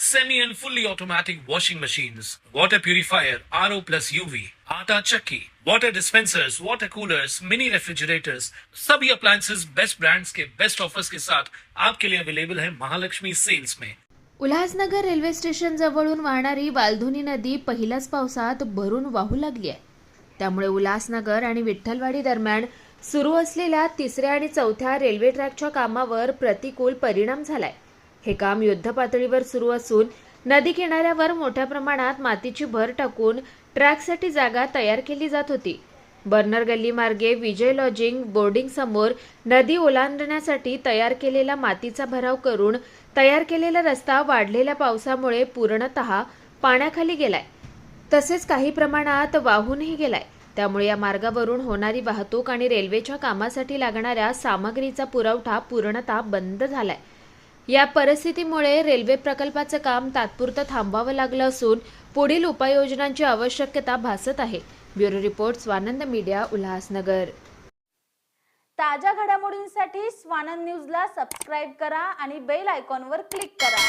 semi and fully automatic washing machines, water purifier, RO plus UV, आटा चक्की, water dispensers, water coolers, mini refrigerators, सभी appliances best brands के best offers के साथ आपके लिए अवेलेबल है महालक्ष्मी सेल्स में। उल्हासनगर रेल्वे स्टेशन जवळून वाहणारी वालधुनी नदी पहिल्याच पावसात भरून वाहू लागली आहे. त्यामुळे उल्हासनगर आणि विठ्ठलवाडी दरम्यान सुरू असलेल्या तिसऱ्या आणि चौथ्या रेल्वे ट्रॅकच्या कामावर प्रतिकूल परिणाम झालाय. हे काम युद्धपातळीवर सुरू असून नदी किनाऱ्यावर मोठ्या प्रमाणात मातीची भर टाकून ट्रॅकसाठी जागा तयार केली जात होती. बर्नर गल्ली मार्गे विजय लॉजिंग बोर्डिंग समोर नदी ओलांडण्यासाठी तयार केलेला मातीचा भराव करून तयार केलेला रस्ता वाढलेल्या पावसामुळे पूर्णतः पाण्याखाली गेलाय. तसेच काही प्रमाणात वाहूनही गेलाय. त्यामुळे या मार्गावरून होणारी वाहतूक आणि रेल्वेच्या कामासाठी लागणाऱ्या सामग्रीचा पुरवठा पूर्णतः बंद झालाय. या परिस्थितीमुळे रेल्वे प्रकल्पाचं काम तात्पुरतं थांबवावं लागलं असून पुढील उपाययोजनांची आवश्यकता भासत आहे. Bureau report Swanand media Ulhasnagar. ताज्या घडामोडींसाठी स्वानंद न्यूजला सबस्क्राईब करा आणि बेल आयकॉनवर क्लिक करा.